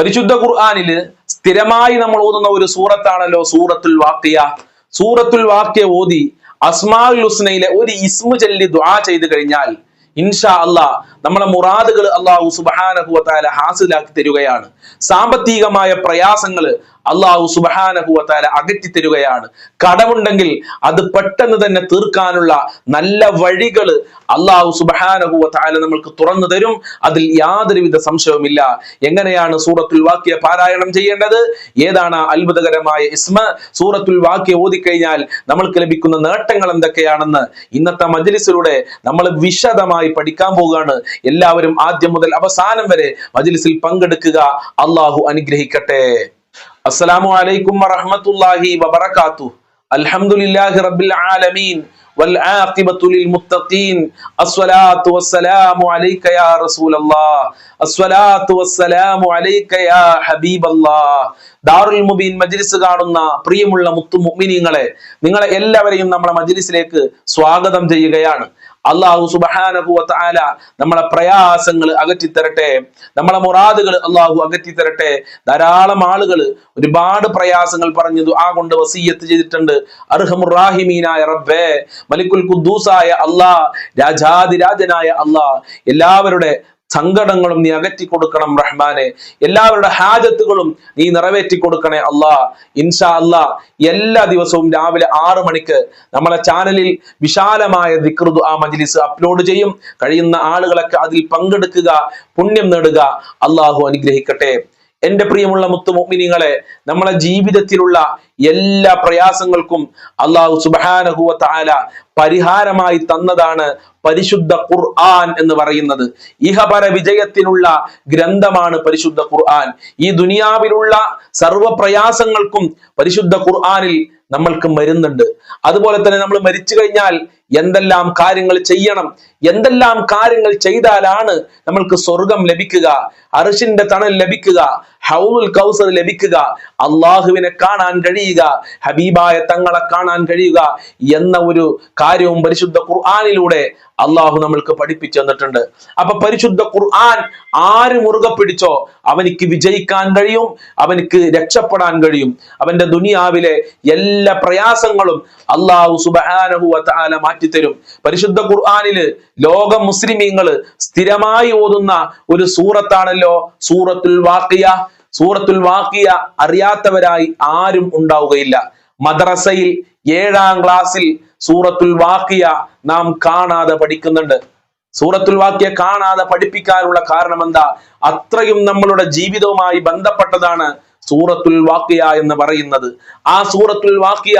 പരിശുദ്ധ ഖുർആാനിൽ സ്ഥിരമായി നമ്മൾ ഓതുന്ന ഒരു സൂറത്താണല്ലോ സൂറത്തുൽ വാക്കിയ സൂറത്തുൽ വാക്കിയ ഓതി അസ്മാഉൽ ഹുസ്നയിലെ ഒരു ഇസ്മു ചൊല്ലി ദ്വാ ചെയ്തു കഴിഞ്ഞാൽ ഇൻഷാ അല്ലാ നമ്മളെ മുറാദുകൾ അള്ളാഹു സുബഹാനഹുവത്താല ഹാസിലാക്കി തരികയാണ്. സാമ്പത്തികമായ പ്രയാസങ്ങൾ അള്ളാഹു സുബഹാനഹുവത്താല അകറ്റി തരികയാണ്. കടമുണ്ടെങ്കിൽ അത് പെട്ടെന്ന് തന്നെ തീർക്കാനുള്ള നല്ല വഴികൾ അള്ളാഹു സുബഹാനഹുവത്താല നമ്മൾക്ക് തുറന്നു തരും. അതിൽ യാതൊരുവിധ സംശയവുമില്ല. എങ്ങനെയാണ് സൂറത്തുൽ വാക്യ പാരായണം ചെയ്യേണ്ടത്? ഏതാണ് അത്ഭുതകരമായ ഇസ്മ? സൂറത്തുൽ വാക്യ ഓതിക്കഴിഞ്ഞാൽ നമ്മൾക്ക് ലഭിക്കുന്ന നേട്ടങ്ങൾ എന്തൊക്കെയാണെന്ന് ഇന്നത്തെ മജ്ലിസിലൂടെ നമ്മൾ വിശദമായി പഠിക്കാൻ പോവുകയാണ്. എല്ലാവരും ആദ്യം മുതൽ അവസാനം വരെ മജ്ലിസിൽ പങ്കെടുക്കുക. അള്ളാഹു അനുഗ്രഹിക്കട്ടെ. അസ്സലാമു അലൈക്കും വറഹ്മത്തുള്ളാഹി വബറകാത്തു. അൽഹംദുലില്ലാഹി റബ്ബിൽ ആലമീൻ. വൽ ലിൽ മുത്തഖീൻ. അസ്സലാത്തു വസ്സലാമു അലൈക യാ റസൂലല്ലാഹ് അസ്സലാത്തു വസ്സലാമു അലൈക യാ ഹബീബല്ലാഹ് ദാറുൽ മുബീൻ മജ്ലിസ് കാണുന്ന പ്രിയമുള്ള മുത്തു മുഅ്മിനീങ്ങളെ നിങ്ങളെ എല്ലാവരെയും നമ്മുടെ മജ്ലിസിലേക്ക് സ്വാഗതം ചെയ്യുകയാണ്. അള്ളാഹു സുബഹാനഹു വതആല നമ്മളെ പ്രയാസങ്ങൾ അകറ്റിത്തരട്ടെ. നമ്മളെ മുറാദുകൾ അള്ളാഹു അകറ്റിത്തരട്ടെ. ധാരാളം ആളുകൾ ഒരുപാട് പ്രയാസങ്ങൾ പറഞ്ഞു ദുആ കൊണ്ട് വസീയത്ത് ചെയ്തിട്ടുണ്ട്. അർഹമുറാഹിമീനായ റബ്ബേ മലിക്കുൽ ഖുദ്ദൂസായ അള്ളാഹ് രാജാതിരാജനായ അള്ളാഹ് എല്ലാവരുടെ സങ്കടങ്ങളും നീ അകറ്റി കൊടുക്കണം റഹ്മാനെ. എല്ലാവരുടെ ഹാജത്തുകളും നീ നിറവേറ്റി കൊടുക്കണേ അള്ളാ. ഇൻഷാ അല്ലാ എല്ലാ ദിവസവും രാവിലെ ആറ് മണിക്ക് നമ്മളെ ചാനലിൽ വിശാലമായ ദിക്റുദു ആ മജ്ലിസ് അപ്ലോഡ് ചെയ്യും. കഴിയുന്ന ആളുകളൊക്കെ അതിൽ പങ്കെടുക്കുക പുണ്യം നേടുക. അള്ളാഹു അനുഗ്രഹിക്കട്ടെ. എന്റെ പ്രിയമുള്ള മുത്തുമോമിനിങ്ങളെ നമ്മളെ ജീവിതത്തിലുള്ള എല്ലാ പ്രയാസങ്ങൾക്കും അള്ളാഹു സുബാനഹുവ താല പരിഹാരമായി തന്നതാണ് പരിശുദ്ധ ഖുർആൻ എന്ന് പറയുന്നത്. ഇഹപര വിജയത്തിനുള്ള ഗ്രന്ഥമാണ് പരിശുദ്ധ ഖുർആൻ. ഈ ദുനിയാവിലുള്ള സർവ പ്രയാസങ്ങൾക്കും പരിശുദ്ധ ഖുർആനിൽ നമ്മൾക്ക് മരുന്നുണ്ട്. അതുപോലെ തന്നെ നമ്മൾ മരിച്ചു കഴിഞ്ഞാൽ എന്തെല്ലാം കാര്യങ്ങൾ ചെയ്യണം എന്തെല്ലാം കാര്യങ്ങൾ ചെയ്താലാണ് നമ്മൾക്ക് സ്വർഗം ലഭിക്കുക അറിഷിന്റെ തണൽ ലഭിക്കുക ഹൗലുൽ കൗസർ ലഭിക്കുക. അള്ളാഹുവിനെ കാണാൻ കഴിയുക. ഹബീബായ തങ്ങളെ കാണാൻ കഴിയുക എന്ന ഒരു കാര്യവും പരിശുദ്ധ ഖുർആാനിലൂടെ അള്ളാഹു നമ്മൾക്ക് പഠിപ്പിച്ചു തന്നിട്ടുണ്ട്. അപ്പൊ പരിശുദ്ധ ഖുർആൻ ആര് മുറുകെ പിടിച്ചോ അവനിക്ക് വിജയിക്കാൻ കഴിയും അവനിക്ക് രക്ഷപ്പെടാൻ കഴിയും. അവന്റെ ദുനിയാവിലെ എല്ലാ പ്രയാസങ്ങളും അള്ളാഹു സുബാനഹു വല മാറ്റിത്തരും. പരിശുദ്ധ ഖുർആാനിൽ ലോക മുസ്ലിമീങ്ങൾ സ്ഥിരമായി ഓതുന്ന ഒരു സൂറത്താണല്ലോ സൂറത്തുൽ വാക്കിയ സൂറത്തുൽ വാക്കിയ അറിയാത്തവരായി ആരും ഉണ്ടാവുകയില്ല. മദ്രസയിൽ ഏഴാം ക്ലാസ്സിൽ സൂറത്തുൽ വാക്കിയ നാം കാണാതെ പഠിക്കുന്നുണ്ട്. സൂറത്തുൽ വാക്യ കാണാതെ പഠിപ്പിക്കാനുള്ള കാരണം എന്താ അത്രയും നമ്മളുടെ ജീവിതവുമായി ബന്ധപ്പെട്ടതാണ് സൂറത്തുൽ വാക്കിയ എന്ന് പറയുന്നത്. ആ സൂറത്തുൽ വാക്കിയ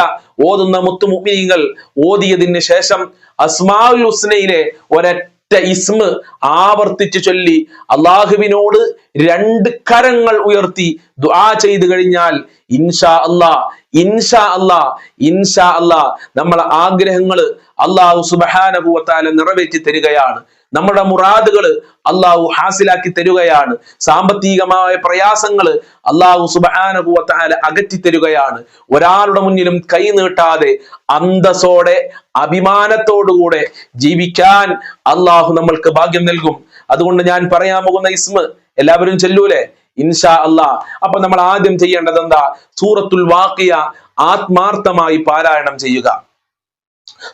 ഓതുന്ന മുത്തുമുഅ്മിനീങ്ങൾ ഓതിയതിന് ശേഷം അസ്മാഉൽ ഹുസ്നയിലെ ഒരൊറ്റ ഇസ്മ ആവർത്തിച്ചു ചൊല്ലി അള്ളാഹുവിനോട് രണ്ട് കരങ്ങൾ ഉയർത്തി ദുആ ചെയ്തു കഴിഞ്ഞാൽ ഇൻഷാ അല്ലാ ഇൻഷാ അല്ലാ ഇൻഷാ അല്ലാ നമ്മളെ ആഗ്രഹങ്ങൾ അള്ളാഹു സുബഹാനഭൂവത്താല നിറവേറ്റി തരികയാണ്. നമ്മുടെ മുറാദുകൾ അള്ളാഹു ഹാസിലാക്കി തരുകയാണ്. സാമ്പത്തികമായ പ്രയാസങ്ങൾ അള്ളാഹു സുബാനുഭവത്താല അകറ്റി തരുകയാണ്. ഒരാളുടെ മുന്നിലും കൈ നീട്ടാതെ അന്തസ്സോടെ അഭിമാനത്തോടുകൂടെ ജീവിക്കാൻ അള്ളാഹു നമ്മൾക്ക് ഭാഗ്യം നൽകും. അതുകൊണ്ട് ഞാൻ പറയാൻ പോകുന്ന ഇസ്മ എല്ലാവരും ചെല്ലൂലേ? ഇൻഷാ അല്ലാ അപ്പൊ നമ്മൾ ആദ്യം ചെയ്യേണ്ടത് എന്താ? സൂറത്തുൽ വാക്കിയ ആത്മാർത്ഥമായി പാരായണം ചെയ്യുക.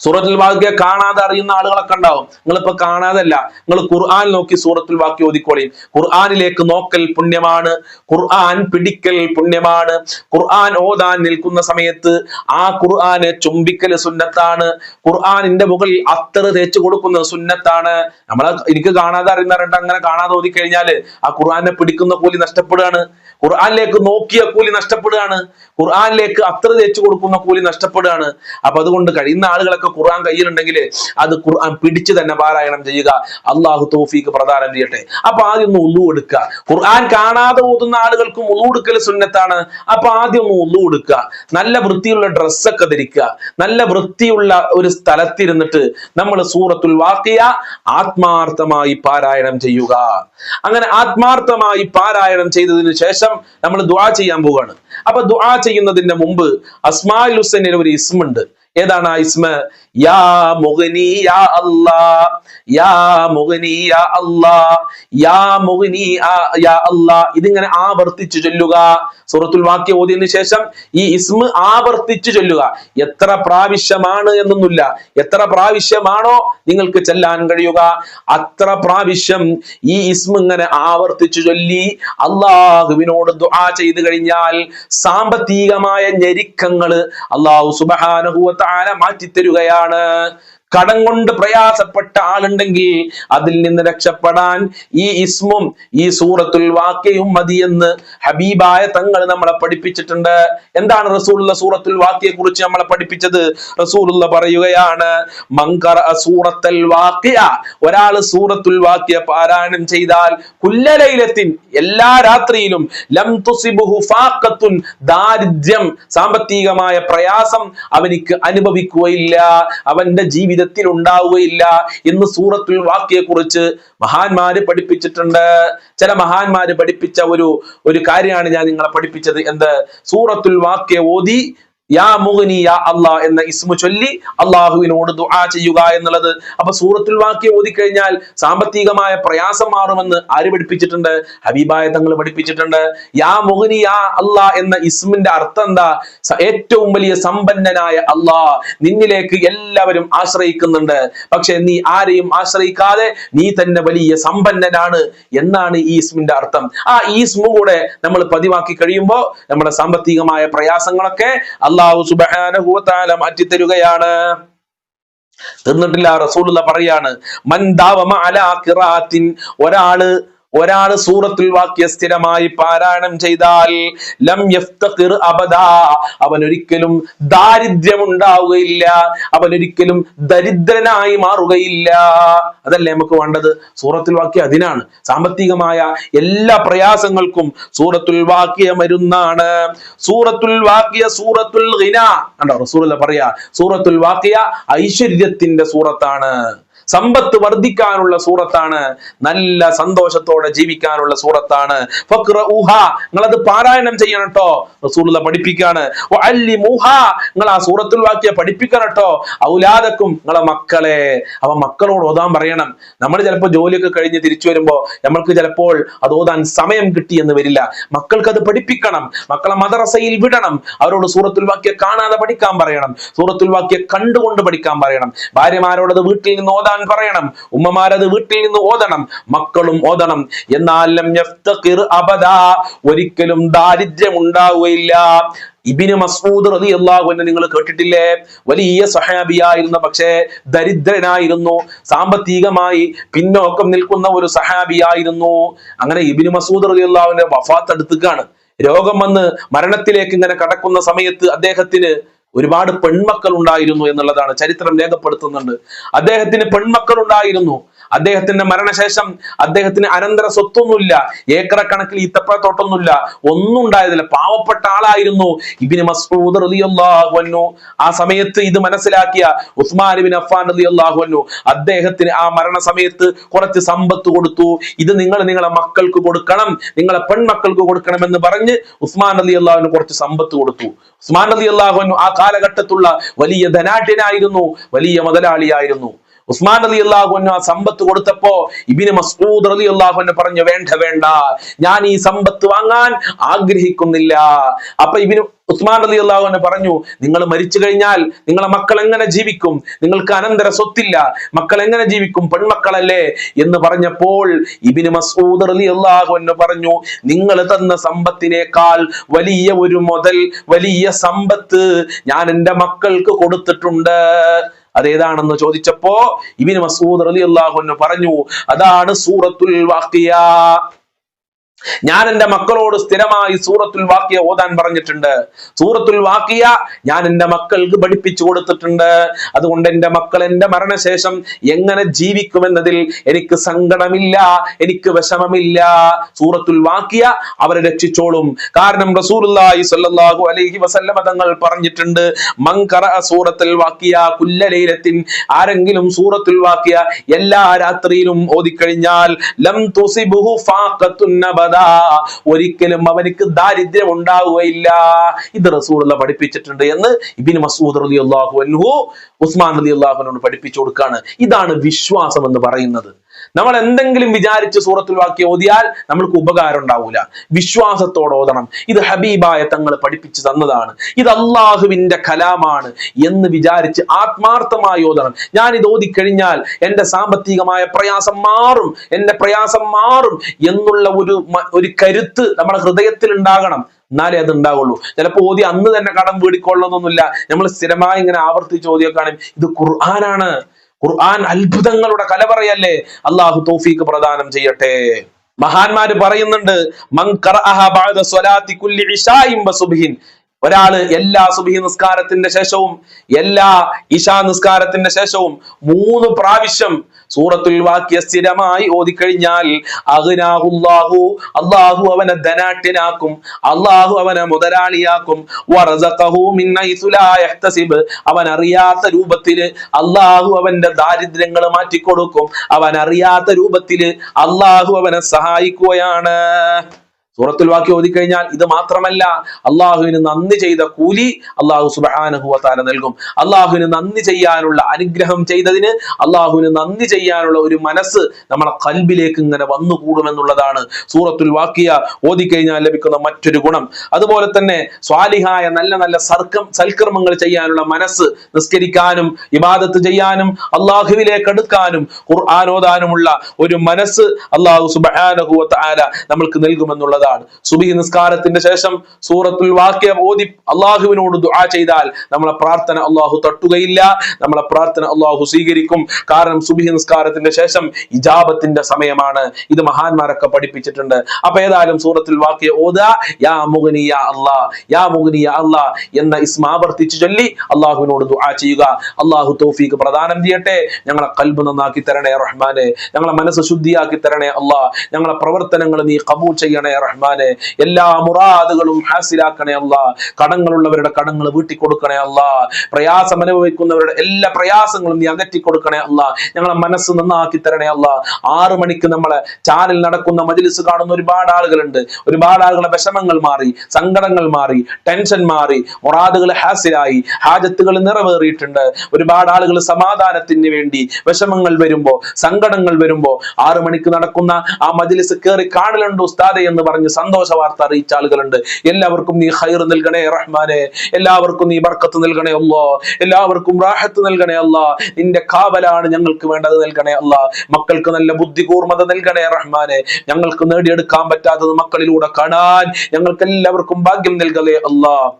സൂറത്തുൽ വാക്യ കാണാതെ അറിയുന്ന ആളുകളൊക്കെ ഉണ്ടാവും. നിങ്ങളിപ്പോ കാണാതല്ല. നിങ്ങൾ ഖുർആൻ നോക്കി സൂറത്തുൽ വാക്യ ഓതിക്കോളിയും ഖുർആനിലേക്ക് നോക്കൽ പുണ്യമാണ്. ഖുർആൻ പിടിക്കൽ പുണ്യമാണ്. ഖുർആൻ ഓതാൻ നിൽക്കുന്ന സമയത്ത് ആ ഖുർആനെ ചുംബിക്കൽ സുന്നത്താണ്. ഖുർആനിന്റെ മുകളിൽ അത്തറ് തേച്ചു കൊടുക്കുന്നത് സുന്നത്താണ്. നമ്മളെ എനിക്ക് കാണാതെ അറിയുന്നവരുണ്ട്. അങ്ങനെ കാണാതെ ഓതി കഴിഞ്ഞാൽ ആ ഖുർആനെ പിടിക്കുന്ന കൂലി നഷ്ടപ്പെടുകയാണ്. ഖുർആനിലേക്ക് നോക്കിയ കൂലി നഷ്ടപ്പെടുകയാണ്. ഖുർആാനിലേക്ക് അത്ര തേച്ചു കൊടുക്കുന്ന കൂലി നഷ്ടപ്പെടുകയാണ്. അപ്പൊ അതുകൊണ്ട് കഴിയുന്ന ആളുകളൊക്കെ ഖുർആൻ കയ്യിലുണ്ടെങ്കിൽ അത് ഖുർആൻ പിടിച്ചു തന്നെ പാരായണം ചെയ്യുക. അള്ളാഹു തോഫീക്ക് പ്രദാനം ചെയ്യട്ടെ. അപ്പൊ ആദ്യം ഒന്ന് ഉള്ളു എടുക്കുക. ഖുർആൻ കാണാതെ ഓതുന്ന ആളുകൾക്കും ഉള്ളു എടുക്കൽ സുന്നത്താണ്. അപ്പൊ ആദ്യം ഒന്ന് ഉള്ളു എടുക്കുക. നല്ല വൃത്തിയുള്ള ഡ്രസ്സൊക്കെ ധരിക്കുക. നല്ല വൃത്തിയുള്ള ഒരു സ്ഥലത്തിരുന്നിട്ട് നമ്മൾ സൂറത്തുൽ വാക്കിയ ആത്മാർത്ഥമായി പാരായണം ചെയ്യുക. അങ്ങനെ ആത്മാർത്ഥമായി പാരായണം ചെയ്തതിനു ശേഷം നമ്മൾ ദുആ ചെയ്യാൻ പോവുകയാണ് അപ്പൊ ദുആ ചെയ്യുന്നതിന്റെ മുമ്പ് അസ്മാൽ ഹുസൈനിൽ ഒരു ഇസ്മുണ്ട്. ഏതാണ് ആ ഇസ്മ? യാ മുഗ്നി യാ അല്ലാ യാ മുഗ്നി യാ അല്ലാ യാ മുഗ്നി യാ അല്ലാ. ഇതിങ്ങനെ ആവർത്തിച്ചു ചൊല്ലുക. സൂറത്തുൽ വാക്യ ഓതിയതിനു ശേഷം ഈ ഇസ്മ ആവർത്തിച്ചു ചൊല്ലുക. എത്ര പ്രാവശ്യമാണ് എന്നൊന്നുമില്ല. എത്ര പ്രാവശ്യമാണോ നിങ്ങൾക്ക് ചെല്ലാൻ കഴിയുക. അത്ര പ്രാവശ്യം ഈ ഇസ്മ ഇങ്ങനെ ആവർത്തിച്ചു ചൊല്ലി അള്ളാഹുവിനോട് ദുആ ചെയ്തു കഴിഞ്ഞാൽ സാമ്പത്തികമായ ഞെരുക്കങ്ങൾ അള്ളാഹു മാറ്റി മാറ്റിത്തരുകയാണ്. உண்டான കടം കൊണ്ട് പ്രയാസപ്പെട്ട ആളുണ്ടെങ്കിൽ അതിൽ നിന്ന് രക്ഷപ്പെടാൻ ഈ ഇസ്മും ഈ സൂറത്തുൽ വാക്യയും മതിയെന്ന് ഹബീബായ തങ്ങൾ നമ്മളെ പഠിപ്പിച്ചിട്ടുണ്ട്. എന്താണ് റസൂലുള്ള സൂറത്തുൽ വാക്യയെ കുറിച്ച് നമ്മളെ പഠിപ്പിച്ചത്? റസൂലുള്ള പറയുകയാണ് മങ്കറ സൂറത്തൽ വാക്യ ഒരാൾ സൂറത്തുൽ വാക്യ പാരായണം ചെയ്താൽ കുല്ലലൈലത്തിൻ എല്ലാ രാത്രിയിലും ലം തുസിബുഹു ഫാഖത്തുൻ ദാരിദ്ര്യം സാമ്പത്തികമായ പ്രയാസം അവനിക്ക് അനുഭവിക്കുകയില്ല. അവന്റെ ജീവിതത്തിൽ ഉണ്ടാവുകയില്ല എന്ന് സൂറത്തുൽ വാക്കിയെ കുറിച്ച് മഹാന്മാര് പഠിപ്പിച്ചിട്ടുണ്ട്. ചില മഹാന്മാര് പഠിപ്പിച്ച ഒരു ഒരു കാര്യമാണ് ഞാൻ നിങ്ങളെ പഠിപ്പിച്ചത് എന്ത് സൂറത്തുൽ വാക്യ ഓതി യാ മുഗ്നി യാ അല്ലാ എന്ന ഇസ്മു ചൊല്ലി അള്ളാഹുവിനോട് ദുആ ചെയ്യുക എന്നുള്ളത്. അപ്പൊ സൂറത്തുൽ ഓതി കഴിഞ്ഞാൽ സാമ്പത്തികമായ പ്രയാസം മാറുമെന്ന് ആര് പഠിപ്പിച്ചിട്ടുണ്ട്? ഹബീബായ തങ്ങൾ പഠിപ്പിച്ചിട്ടുണ്ട്. യാ മുഗ്നി യാ അള്ളാ എന്ന ഇസ്മിന്റെ അർത്ഥം എന്താ? ഏറ്റവും വലിയ സമ്പന്നനായ അല്ലാ നിന്നിലേക്ക് എല്ലാവരും ആശ്രയിക്കുന്നുണ്ട്. പക്ഷെ നീ ആരെയും ആശ്രയിക്കാതെ നീ തന്നെ വലിയ സമ്പന്നനാണ് എന്നാണ് ഈ ഇസ്മിന്റെ അർത്ഥം. ആ ഈ ഇസ്മു കൂടെ നമ്മൾ പതിവാക്കി കഴിയുമ്പോൾ നമ്മുടെ സാമ്പത്തികമായ പ്രയാസങ്ങളൊക്കെ അള്ളാഹു സുബാനഹുവത്താല മാറ്റിത്തരുകയാണ്. തിന്നിട്ടില്ല റസൂലുള്ള പറയാണ് മൻ അലാ ഖിറാഅത്തിൻ ഒരാൾ ഒരാൾ സൂറത്തുൽ വാക്യ സ്ഥിരമായി പാരായണം ചെയ്താൽ ലം യഫ്തഖിർ അബദാ. അവൻ ഒരിക്കലും ദാരിദ്ര്യം ഉണ്ടാവുകയില്ല അവൻ ഒരിക്കലും ദരിദ്രനായി മാറുകയില്ല. അതല്ലേ നമുക്ക് വേണ്ടത്? സൂറത്തുൽ വാക്യ അതിനാണ്. സാമ്പത്തികമായ എല്ലാ പ്രയാസങ്ങൾക്കും സൂറത്തുൽ വാക്യ മരുന്നാണ്. സൂറത്തുൽ വാക്യ സൂറത്തുൽ കണ്ടോ? പറയാ സൂറത്തുൽ വാക്യ ഐശ്വര്യത്തിന്റെ സൂറത്താണ്. സമ്പത്ത് വർദ്ധിക്കാനുള്ള സൂറത്താണ് നല്ല സന്തോഷത്തോടെ ജീവിക്കാനുള്ള സൂറത്താണ്. നിങ്ങൾ അത് പാരായണം ചെയ്യണം കേട്ടോ റസൂലുള്ള പഠിപ്പിക്കാണ്. നിങ്ങൾ ആ സൂറത്തുൽ വാക്കിയ പഠിപ്പിക്കണം കേട്ടോ ഔലാദക്കും നിങ്ങളെ മക്കളെ അവ മക്കളോട് ഓതാൻ പറയണം. നമ്മൾ ചിലപ്പോൾ ജോലിയൊക്കെ കഴിഞ്ഞ് തിരിച്ചു വരുമ്പോൾ നമ്മൾക്ക് ചിലപ്പോൾ അത് ഓതാൻ സമയം കിട്ടി എന്ന് വരില്ല. മക്കൾക്ക് അത് പഠിപ്പിക്കണം. മക്കളെ മദ്രസയിൽ വിടണം. അവരോട് സൂറത്തുൽ വാക്യ കാണാതെ പഠിക്കാൻ പറയണം. സൂറത്തുൽ വാക്യ കണ്ടുകൊണ്ട് പഠിക്കാൻ പറയണം. ഭാര്യമാരോട് വീട്ടിൽ നിന്ന് ഓതാൻ പറയണം. ഉമ്മമാരത് വീട്ടിൽ നിന്ന് ഓതണം. മക്കളും ഓതണം. എന്നാൽ അബദാ. ഒരിക്കലും ദാരിദ്ര്യം ഉണ്ടാവുകയില്ല ഇബിന് മസൂദ് റതി അള്ളാഹുവിനെ നിങ്ങൾ കേട്ടിട്ടില്ലേ? വലിയ സഹാബിയായിരുന്നു പക്ഷേ ദരിദ്രനായിരുന്നു. സാമ്പത്തികമായി പിന്നോക്കം നിൽക്കുന്ന ഒരു സഹാബിയായിരുന്നു. അങ്ങനെ ഇബിന് മസൂദ് റതി അള്ളാഹുവിന്റെ വഫാത്ത് അടുത്തുക്കാണ് രോഗം വന്ന് മരണത്തിലേക്ക് ഇങ്ങനെ കടക്കുന്ന സമയത്ത് അദ്ദേഹത്തിന് ഒരുപാട് പെൺമക്കൾ ഉണ്ടായിരുന്നു എന്നുള്ളതാണ് ചരിത്രം രേഖപ്പെടുത്തുന്നുണ്ട്. അദ്ദേഹത്തിന് പെൺമക്കൾ ഉണ്ടായിരുന്നു. അദ്ദേഹത്തിന്റെ മരണശേഷം അദ്ദേഹത്തിന് അനന്തര സ്വത്തൊന്നുമില്ല. ഏക്കറ കണക്കിൽ ഈത്തപ്പഴത്തോട്ടൊന്നുമില്ല. ഒന്നും ഉണ്ടായതില്ല പാവപ്പെട്ട ആളായിരുന്നു ഇബിന് മസ്ഊദ് റളിയല്ലാഹു അൻഹു. ആ സമയത്ത് ഇത് മനസ്സിലാക്കിയ ഉസ്മാൻ ഇബ്നു അഫ്ഫാൻ റളിയല്ലാഹു അൻഹു. അദ്ദേഹത്തിന് ആ മരണ സമയത്ത് കുറച്ച് സമ്പത്ത് കൊടുത്തു. ഇത് നിങ്ങൾ നിങ്ങളെ മക്കൾക്ക് കൊടുക്കണം നിങ്ങളെ പെൺമക്കൾക്ക് കൊടുക്കണം എന്ന് പറഞ്ഞ് ഉസ്മാൻ അലി അള്ളാഹുവിന് കുറച്ച് സമ്പത്ത് കൊടുത്തു. ഉസ്മാൻ റളിയല്ലാഹു അൻഹു ആ കാലഘട്ടത്തുള്ള വലിയ ധനാഢ്യനായിരുന്നു വലിയ മുതലാളിയായിരുന്നു. ഉസ്മാൻ അലി അള്ളാഹുവിന് ആ സമ്പത്ത് കൊടുത്തപ്പോ ഇബിന് മസ്ഊദ് അലി അള്ളാഹുവിന് പറഞ്ഞു വേണ്ട വേണ്ട. ഞാൻ ഈ സമ്പത്ത് വാങ്ങാൻ ആഗ്രഹിക്കുന്നില്ല. അപ്പൊ ഇബിന് ഉസ്മാൻ അലി അള്ളാഹുവിന് പറഞ്ഞു നിങ്ങൾ മരിച്ചു കഴിഞ്ഞാൽ നിങ്ങളെ മക്കൾ എങ്ങനെ ജീവിക്കും? നിങ്ങൾക്ക് അനന്തര സ്വത്തില്ല. മക്കൾ എങ്ങനെ ജീവിക്കും? പെൺമക്കളല്ലേ? എന്ന് പറഞ്ഞപ്പോൾ ഇബിന് മസൂദ് അലി അള്ളാഹുവിന് പറഞ്ഞു നിങ്ങൾ തന്ന സമ്പത്തിനേക്കാൾ വലിയ ഒരു മുതൽ വലിയ സമ്പത്ത് ഞാൻ എന്റെ മക്കൾക്ക് കൊടുത്തിട്ടുണ്ട്. അതേതാണെന്ന് ചോദിച്ചപ്പോ ഇബിൻ മസൂദ് അലി അൻഹു പറഞ്ഞു അതാണ് സൂറത്തുൽ വാക്കിയ ഞാൻ എന്റെ മക്കളോട് സ്ഥിരമായി സൂറത്തുൽ വാക്കിയ ഓതാൻ പറഞ്ഞിട്ടുണ്ട്. സൂറത്തുൽ വാക്കിയ ഞാൻ എന്റെ മക്കൾക്ക് പഠിപ്പിച്ചു കൊടുത്തിട്ടുണ്ട്. അതുകൊണ്ട് എന്റെ മക്കൾ എന്റെ മരണശേഷം എങ്ങനെ ജീവിക്കുമെന്നതിൽ എനിക്ക് സങ്കടമില്ല എനിക്ക് വിഷമമില്ല. സൂറത്തുൽ വാക്കിയ അവരെ രക്ഷിച്ചോളും. കാരണം റസൂലുള്ളാഹി സ്വല്ലല്ലാഹു അലൈഹി വസല്ലമ തങ്ങൾ പറഞ്ഞിട്ടുണ്ട് മങ്കറ സൂറത്തുൽ വാക്കിയ കുല്ല ലൈലത്തിൻ ആരെങ്കിലും സൂറത്തുൽ വാക്കിയ എല്ലാ രാത്രിയിലും ഓതിക്കഴിഞ്ഞാൽ ലം തുസിബുഹു ഫാഖത്തുൻ നബദ അബദാ ഒരിക്കലും അവനിക്ക് ദാരിദ്ര്യം ഉണ്ടാവുകയില്ല. ഇത് റസൂലുള്ള പഠിപ്പിച്ചിട്ടുണ്ട് എന്ന് ഇബിൻ മസൂദ് റളിയല്ലാഹു അൻഹു ഉസ്മാൻ റളിയല്ലാഹു അള്ളാഹുനോട് പഠിപ്പിച്ചു കൊടുക്കാണ്. ഇതാണ് വിശ്വാസം എന്ന് പറയുന്നത്. നമ്മൾ എന്തെങ്കിലും വിചാരിച്ച് സൂറത്തുൽ വാക്യം ഓതിയാൽ നമ്മൾക്ക് ഉപകാരം ഉണ്ടാവൂല. വിശ്വാസത്തോടെ ഓതണം. ഇത് ഹബീബായ തങ്ങൾ പഠിപ്പിച്ചു തന്നതാണ്. ഇത് അള്ളാഹുവിന്റെ കലാമാണ് എന്ന് വിചാരിച്ച് ആത്മാർത്ഥമായി ഓതണം. ഞാൻ ഇത് ഓതിക്കഴിഞ്ഞാൽ എന്റെ സാമ്പത്തികമായ പ്രയാസം മാറും. എന്റെ പ്രയാസം മാറും എന്നുള്ള ഒരു ഒരു കരുത്ത് നമ്മുടെ ഹൃദയത്തിൽ ഉണ്ടാകണം. എന്നാലേ അത് ഉണ്ടാവുള്ളൂ. ചിലപ്പോൾ ഓതി അന്ന് തന്നെ കടം വീടിക്കൊള്ളണമെന്നൊന്നുമില്ല. നമ്മൾ സ്ഥിരമായി ഇങ്ങനെ ആവർത്തിച്ച് ഓതിയൊക്കെ ഇത് ഖുർആനാണ്. ഖുർആൻ അത്ഭുതങ്ങളുടെ കലവറയല്ലേ അള്ളാഹു തോഫീക്ക് പ്രദാനം ചെയ്യട്ടെ. മഹാന്മാര് പറയുന്നുണ്ട് ഒരാൾ എല്ലാ സുബഹി നിസ്കാരത്തിന്റെ ശേഷവും എല്ലാ ഇഷാ നിസ്കാരത്തിന്റെ ശേഷവും മൂന്ന് പ്രാവശ്യം സൂറത്തുൽ വാക്യ സ്ഥിരമായി ഓതിക്കഴിഞ്ഞാൽ അഗ്നാഹുല്ലാഹു അള്ളാഹു അവനെ ധനാട്യനാക്കും അള്ളാഹു അവനെ മുതലാളിയാക്കും. അവൻ അറിയാത്ത രൂപത്തിൽ അള്ളാഹു അവന്റെ ദാരിദ്ര്യങ്ങൾ മാറ്റിക്കൊടുക്കും. അവൻ അറിയാത്ത രൂപത്തിൽ അള്ളാഹു അവനെ സഹായിക്കുകയാണ്. സൂറത്തുൽ വാക്യം ഓതിക്കഴിഞ്ഞാൽ ഇത് മാത്രമല്ല അള്ളാഹുവിന് നന്ദി ചെയ്ത കൂലി അള്ളാഹു സുബാനഹുവത്താല നൽകും. അള്ളാഹുവിന് നന്ദി ചെയ്യാനുള്ള അനുഗ്രഹം ചെയ്തതിന് അള്ളാഹുവിന് നന്ദി ചെയ്യാനുള്ള ഒരു മനസ്സ് നമ്മളെ കൽബിലേക്ക് ഇങ്ങനെ വന്നുകൂടുമെന്നുള്ളതാണ് സൂറത്തുൽ വാക്യ ഓതിക്കഴിഞ്ഞാൽ ലഭിക്കുന്ന മറ്റൊരു ഗുണം. അതുപോലെ തന്നെ സ്വാലിഹായ നല്ല നല്ല സർക്കം സൽക്കർമ്മങ്ങൾ ചെയ്യാനുള്ള മനസ്സ് നിസ്കരിക്കാനും ഇബാദത്ത് ചെയ്യാനും അള്ളാഹുവിലേക്ക് അടുക്കാനും ഖുർആാനോദാനുമുള്ള ഒരു മനസ്സ് അള്ളാഹു സുബാനഹുവത്ത് ആല നമ്മൾക്ക് നൽകുമെന്നുള്ളതാണ് സുബഹി നിസ്കാരത്തിന്റെ ശേഷം സൂറത്തുൽ വാക്യ ഓതി അള്ളാഹുവിനോട് ദുആ ചെയ്താൽ നമ്മളെ പ്രാർത്ഥന അള്ളാഹു തട്ടുകയില്ല നമ്മളെ പ്രാർത്ഥന അള്ളാഹു സ്വീകരിക്കും. കാരണം സുബി നിസ്കാരത്തിന്റെ ശേഷം ഇജാബത്തിന്റെ സമയമാണ്. ഇത് മഹാന്മാരൊക്കെ പഠിപ്പിച്ചിട്ടുണ്ട്. അപ്പൊ ഏതായാലും സൂറത്തുൽ വാക്യ ഓത യാ മുഗനി യാ അല്ലാ യാ മുഗനി യാ അല്ലാ എന്ന ഇസ്മ ആവർത്തിച്ചു ചൊല്ലി അള്ളാഹുവിനോട് ദുആ ചെയ്യുക. അള്ളാഹു തൗഫീഖ് പ്രദാനം ചെയ്യട്ടെ. ഞങ്ങളെ കൽബ് നന്നാക്കി തരണേ റഹ്മാനെ. ഞങ്ങളെ മനസ്സ് ശുദ്ധിയാക്കി തരണേ അള്ളാ. ഞങ്ങളെ പ്രവർത്തനങ്ങൾ നീ കബൂൾ ചെയ്യണേ റഹ്മാനെ എല്ലാ മുറാദുകളും ഹാസിലാക്കണേ അല്ല. കടങ്ങളുള്ളവരുടെ കടങ്ങൾ വീട്ടി കൊടുക്കണേ അല്ല. പ്രയാസം അനുഭവിക്കുന്നവരുടെ എല്ലാ പ്രയാസങ്ങളും നീ അകറ്റി കൊടുക്കണേ അല്ല. ഞങ്ങളെ മനസ്സ് നന്നാക്കി തരണേ അല്ല. ആറ് മണിക്ക് നമ്മളെ ചാനൽ നടക്കുന്ന മജിലിസ് കാണുന്ന ഒരുപാട് ആളുകളുണ്ട്. ഒരുപാട് ആളുകളെ വിഷമങ്ങൾ മാറി സങ്കടങ്ങൾ മാറി ടെൻഷൻ മാറി മുറാദുകൾ ഹാസിലായി ഹാജത്തുകൾ നിറവേറിയിട്ടുണ്ട്. ഒരുപാട് ആളുകൾ സമാധാനത്തിന് വേണ്ടി വിഷമങ്ങൾ വരുമ്പോ സങ്കടങ്ങൾ വരുമ്പോ ആറു മണിക്ക് നടക്കുന്ന ആ മജിലിസ് കയറി കാണലുണ്ട് ഉസ്താദെ എന്ന് പറഞ്ഞ് സന്തോഷ വാർത്ത അറിയിച്ച ആളുകളുണ്ട്. എല്ലാവർക്കും നീ ഹൈർ നൽകണേ റഹ്മാനെ. എല്ലാവർക്കും നീ ബർക്കത്ത് നൽകണേ അല്ലോ. എല്ലാവർക്കും റാഹത്ത് നൽകണേ അല്ല. നിന്റെ കാവലാണ് ഞങ്ങൾക്ക് വേണ്ടത് നൽകണേ അല്ല. മക്കൾക്ക് നല്ല ബുദ്ധി കൂർമത നൽകണേ റഹ്മാനെ. ഞങ്ങൾക്ക് നേടിയെടുക്കാൻ പറ്റാത്തത് മക്കളിലൂടെ കാണാൻ ഞങ്ങൾക്ക് എല്ലാവർക്കും ഭാഗ്യം നൽകലേ അല്ലാ.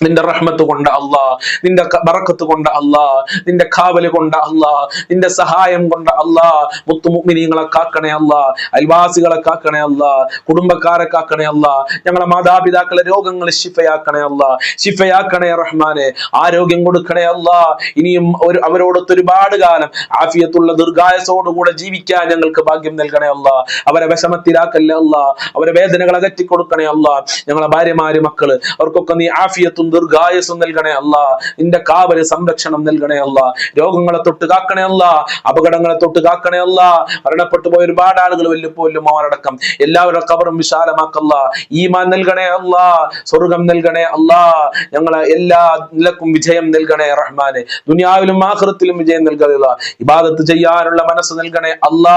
നിന്റെ റഹ്മത്ത് കൊണ്ട് അല്ലാ നിന്റെ ബറക്കത്ത് കൊണ്ട് അല്ലാ നിന്റെ കാവൽ കൊണ്ട് അല്ലാ നിന്റെ സഹായം കൊണ്ട് അല്ലാ മുത്തുമുഗ്മിനീങ്ങളെ കാക്കണേ അല്ലാ അയൽവാസികളെ കാക്കണേ അല്ലാ കുടുംബക്കാരെ കാക്കണേ അല്ലാ ഞങ്ങളെ മാതാപിതാക്കളെ രോഗങ്ങൾ ശിഫയാക്കണേ അല്ലാ ശിഫയാക്കണേ റഹ്മാനെ ആരോഗ്യം കൊടുക്കണേ അല്ലാ ഇനിയും ഒരു അവരോടൊത്ത് ഒരുപാട് കാലം ആഫിയത്തുള്ള ദീർഘായസോടുകൂടെ ജീവിക്കാൻ ഞങ്ങൾക്ക് ഭാഗ്യം നൽകണേ അല്ലാ അവരെ വിഷമത്തിലാക്കല്ലേ അല്ലാ അവരെ വേദനകൾ അകറ്റി കൊടുക്കണേ അല്ലാ ഞങ്ങളെ ഭാര്യമാര് മക്കൾ അവർക്കൊക്കെ നീ ആഫിയത്തും ദീർഘായസും നൽകണേ അല്ല. നിന്റെ കാവൽ സംരക്ഷണം നൽകണേ അല്ല. രോഗങ്ങളെ തൊട്ട് കാക്കണേ അല്ല. അപകടങ്ങളെ തൊട്ട് കാക്കണേ അല്ല. മരണപ്പെട്ടു പോയ ഒരുപാട് ആളുകൾ വല്ലപ്പോലും അവരടക്കം. എല്ലാവരുടെ കബറും വിശാലമാക്കല്ല. ഈമാൻ നൽകണേ അല്ല. സ്വർഗം നൽകണേ അല്ല. ഞങ്ങളെ എല്ലാ നിലക്കും വിജയം നൽകണേ റഹ്മാനെ. ദുനിയാവിലും ആഹൃത്തിലും വിജയം നൽകുക ഇബാദത്ത് ചെയ്യാനുള്ള മനസ്സ് നൽകണേ അല്ല.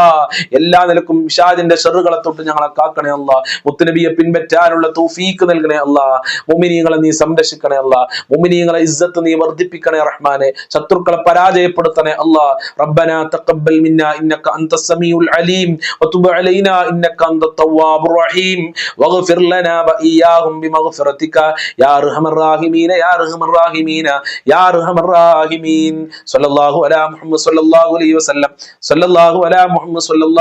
എല്ലാ നിലക്കും വിഷാദിന്റെ ഷെറുകളെ തൊട്ട് ഞങ്ങളെ കാക്കണേ അല്ല. മുത്തുനബിയെ പിൻപറ്റാനുള്ള തൗഫീക്ക് നൽകണേ അല്ല. മുമിനീങ്ങളെ നീ സംരക്ഷിക്കണേ അല്ലാ. മുമിനീങ്ങളെ ഇസ്സത്ത് നീ വർദ്ധിപ്പിക്കണേ റഹ്മാനെ. ശത്രുക്കളെ പരാജയപ്പെടുത്തണേ അല്ലാ. റബ്ബന തഖബ്ബൽ മിന്ന ഇന്നക അൻത സമീഉൽ അലീം. വതുബ് അലൈനാ ഇന്നക അൻത തവ്വാബുർ റഹീം. വഗ്ഫിർ ലനാ വഇയ്യാഹും ബിമഗ്ഫിറതിക യാ അർഹമർ റാഹിമീന യാ അർഹമർ റാഹിമീന യാ അർഹമർ റാഹിമീൻ. സ്വല്ലല്ലാഹു അലാ മുഹമ്മദ് സ്വല്ലല്ലാഹു അലൈഹി വസല്ലം. സ്വല്ലല്ലാഹു അലാ മുഹമ്മദ് സ്വല്ലല്ലാഹു